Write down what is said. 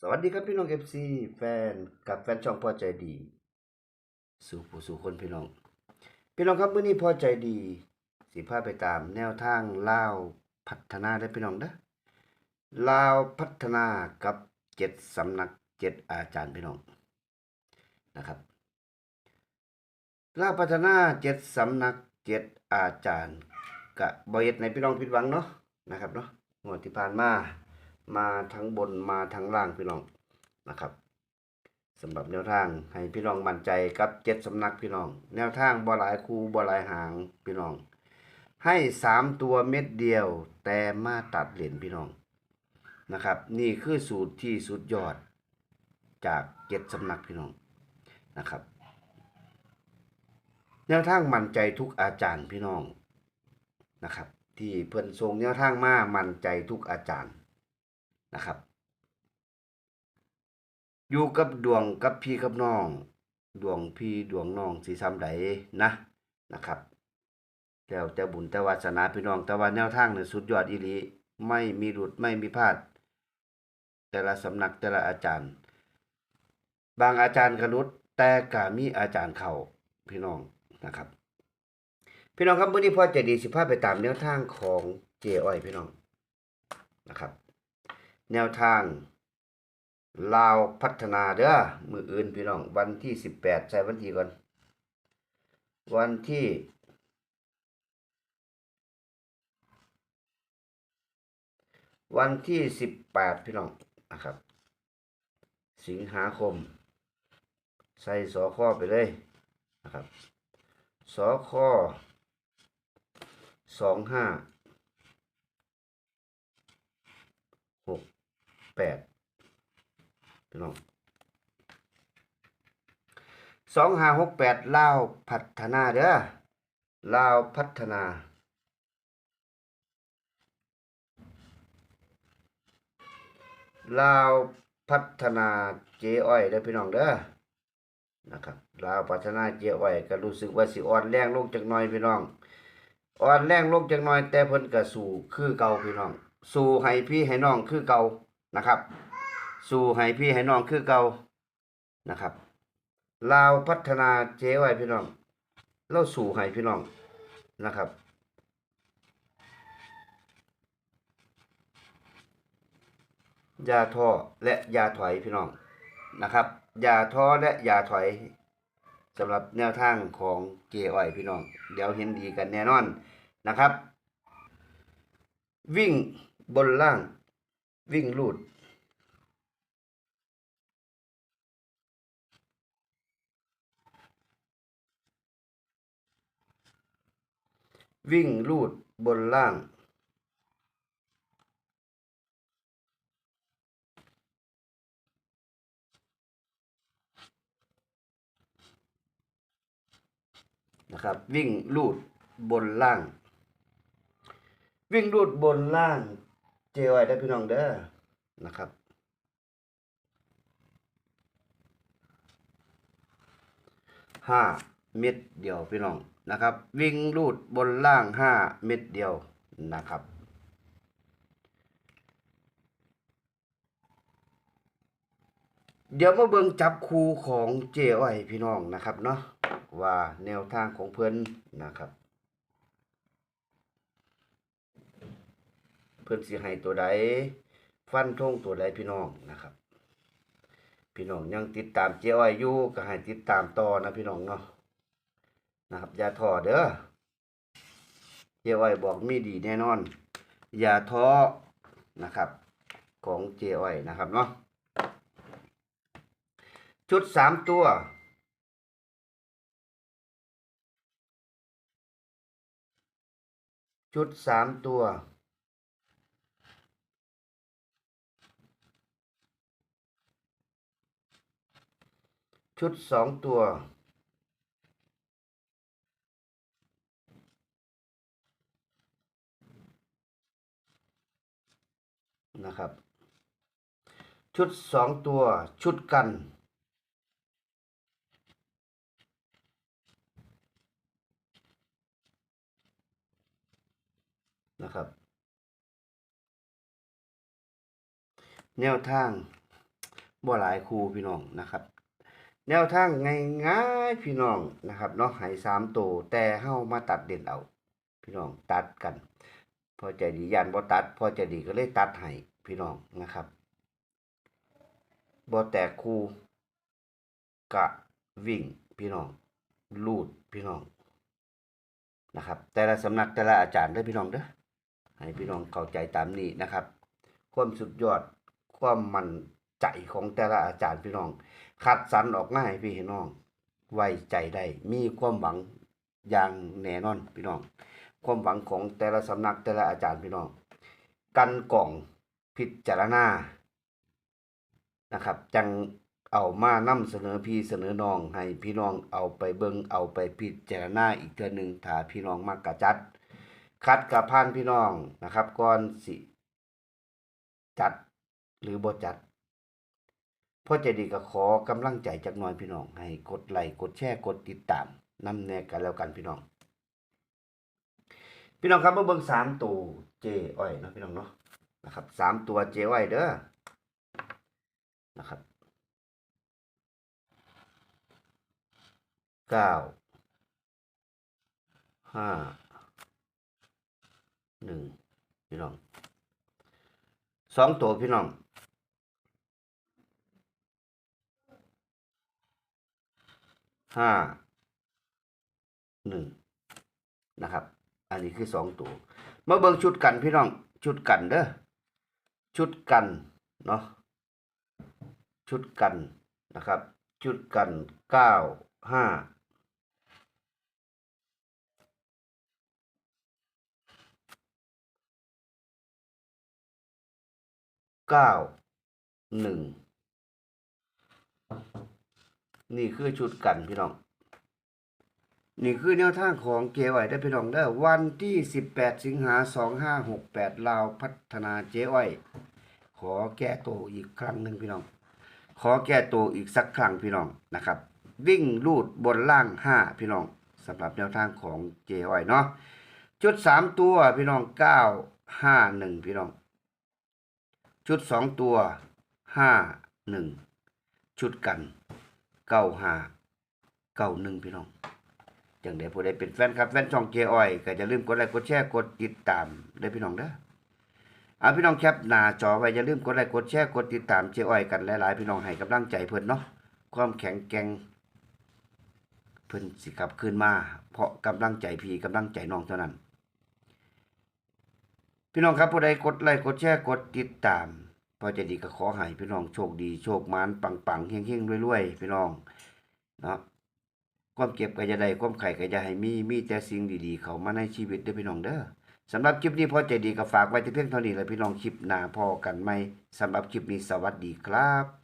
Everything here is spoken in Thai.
สวัสดีครับพี่น้องเอฟซีแฟนกับแฟนช่องพอใจดี สู่ผู้สู่คนพี่น้อง พี่น้องครับเมื้อนี้พอใจดี สิพาไปตามแนวทางลาวพัฒนาได้พี่น้องเด้อลาวพัฒนากับเจ็ดสำนักเจ็ดอาจารย์พี่น้องนะครับลาวพัฒนาเจ็ดสำนักเจ็ดอาจารย์กะบ่เฮ็ดในพี่น้องผิดหวังเนาะนะครับเนาะงวดที่ผ่านมา มาทั้งบนมาทั้งล่างพี่น้องนะครับสำหรับแนวทางให้พี่น้องมั่นใจกับเจ็ดสำนักพี่น้อง แนวทางบ่หลายคูบ่หลายหางพี่น้อง ให้สามตัวเม็ดเดียว แต่มาตัดเหรียญพี่น้องนะครับ นี่คือสูตรที่สุดยอดจากเจ็ดสำนักพี่น้องนะครับ แนวทางมั่นใจทุกอาจารย์พี่น้องนะครับ ที่เพิ่อนทรงแนวทางมามั่นใจทุกอาจารย์ นะครับ อยู่กับดวงกับพี่กับน้อง ดวงพี่ดวงน้องสีซ้ำใดนะนะครับแล้วแต่บุญแต่วาสนาพี่น้องแต่ว่าแนวทางเนี่ยสุดยอดอีหลีไม่มีหลุดไม่มีพลาด แต่ละสำนักแต่ละอาจารย์ บางอาจารย์กระลุดแต่ก็มีอาจารย์เขาพี่น้องนะครับ พี่น้องครับมื้อนี้พ่อจะดีสิพาพไปตามแนวทางของเจอ้อยพี่น้องนะครับ แนวทาง ลาวพัฒนาเด้อมืออื่นพี่น้อง วันที่สิบแปดใส่วันที่ก่อน วันที่วันที่สิบแปดพี่น้องนะครับ สิงหาคม ใส่สอข้อไปเลยนะครับสอข้อสองห้าหก แปดพี่น้องสองห้าหกแปดลาวพัฒนาเด้อลาวพัฒนาลาวพัฒนาเจ๊อ้อยเด้อพี่น้องเด้อนะครับลาวพัฒนาเจ๊อ้อยก็รู้สึกว่าสิอ่อนแรงลงจักน่อยพี่น้องอ่อนแรงลงจักน่อยแต่เพิ่นก็สู้คือเก่าพี่น้อง สู้ให้พี่ให้น้องคือเก่า นะครับ สู้ให้พี่ให้น้องคือเก่านะครับลาวพัฒนาเจ๊ไว้พี่น้องเราสู้ให้พี่น้องนะครับอย่าท้อและอย่าถอยพี่น้องนะครับอย่าท้อและอย่าถอยสำหรับแนวทางของเจอ้อยพี่น้อง เดี๋ยวเห็นดีกันแน่นอนนะครับ วิ่งบนล่าง วิ่งลูด วิ่งลูดบนล่าง นะครับ วิ่งลูดบนล่าง วิ่งลูดบนล่าง เจไว้ได้พี่น้องเด้อนะครับห้าเม็ดเดียวพี่น้องนะครับ วิ่งลูดบนล่างห้าเม็ดเดียวนะครับเดี๋ยวมาเบิ่งจับคู่ของเจอ้อยพี่น้องนะครับเนาะว่าแนวทางของเพิ่อนนะครับ เพิ่นสิให้ตัวใดฟันธงตัวใดพี่น้องนะครับ พี่น้องยังติดตามเจ้อ้อยอยู่ก็ให้ติดตามต่อนะพี่น้องเนาะนะครับอย่าท้อเด้อเจ้อ้อยบอกมีดีแน่นอน อย่าท้อนะครับ ของเจ้อ้อยนะครับเนาะชุดสามตัวชุดสามตัว ชุดสองตัว นะครับ ชุดสองตัว ชุดกัน นะครับ แนวทางบ่หลายครูพี่น้องนะครับ แนวทางง่ายๆพี่น้องนะครับเนาะให้สามตัวแต่เฮามาตัดเด่นเอา พี่น้องตัดกัน พอใจดียันบ่ตัด พอใจดีก็เลยตัดให้พี่น้องนะครับบ่แตกคูกะวิ่งพี่น้องลูดพี่น้องนะครับ แต่ละสำนักแต่ละอาจารย์เด้พี่น้องเด้อให้พี่น้องเข้าใจตามนี้นะครับ ความสุดยอดความมัน ใจของแต่ละอาจารย์พี่น้องคัดสรรออกมาให้พี่น้อง ไว้ใจได้ มีความหวังอย่างแน่นอนพี่น้อง ความหวังของแต่ละสำนักแต่ละอาจารย์พี่น้อง กันกล่องพิจารณานะครับ จังเอามานำเสนอพี่เสนอน้อง ให้พี่น้องเอาไปเบิงเอาไปพิจารณาอีกเทือหนึ่งถ้าพี่น้องมักกะจัด คัดกับพานพี่น้องนะครับก่อนสิ จัดหรือบ่จัด พ่อใจดีก็ขอกำลังใจจากน่อยพี่น้อง ให้กดไลค์กดแชร์กดติดตามนำแนกันแล้วกันพี่น้อง พี่น้องครับมาเบิ่งสามตัวเจอ้อยเนาะพี่น้องเนาะนะครับสามตัวเจอ้อยเด้อนะครับเก้าห้าหนึ่งพี่น้องสองตัวพี่น้อง ห้าหนึ่งนะครับ อันนี้คือสองตัวมาเบิ่งชุดกันพี่น้องชุดกันเด้อชุดกันเนาะชุดกันนะครับ ชุดกันเก้าห้าเก้าหนึ่ง นี่คือชุดกันพี่น้อง นี่คือแนวทางของเจอ้อยได้พี่น้องเด้วันที่ 18 สิงหา 2568 ลาวพัฒนาเจอ้อย ขอแก้ตัวอีกครั้งหนึ่งพี่น้อง ขอแก้ตัวอีกสักครั้งพี่น้องนะครับ วิ่งลูดบนล่าง 5 พี่น้องสำหรับแนวทางของเจอ้อยเนาะชุด 3 ตัวพี่น้อง 9 5 1 พี่น้องชุด 2 ตัว 5 1 ชุดกัน เก้าห้าเก้าหนึ่งพี่น้องจังเดี๋ยวผู้ใดเป็นแฟนครับแฟนช่องเจอ้อยก็อย่าลืมกดไลค์กดแชร์กดติดตามเด้พี่น้องเด้อเอาพี่น้องแคปหน้าจอไว้อย่าลืมกดไลค์กดแชร์กดติดตามเจอ้อยกันหลายๆพี่น้องให้กำลังใจเพิ่อนเนาะความแข็งแกร่งเพิ่อนสิกลับคืนมา เพราะกำลังใจพี่กำลังใจน้องเท่านั้น พี่น้องครับผู้ใดกดไลค์กดแชร์กดติดตาม พอจะดีก็ขอให้พี่น้องโชคดีโชคมานปังปังๆเฮงเฮงๆรวยๆพี่น้องเนาะความเก็บก็จะได้ความไข่ก็จะให้มีมีแต่สิ่งดีๆ เขามาในชีวิตเด้อพี่น้องเด้อสำหรับคลิปนี้พอใจดีก็ฝากไว้ที่เพียงเท่านี้เลยพี่น้องคลิปหน้าพอกันไหมสำหรับคลิปนี้สวัสดีครับ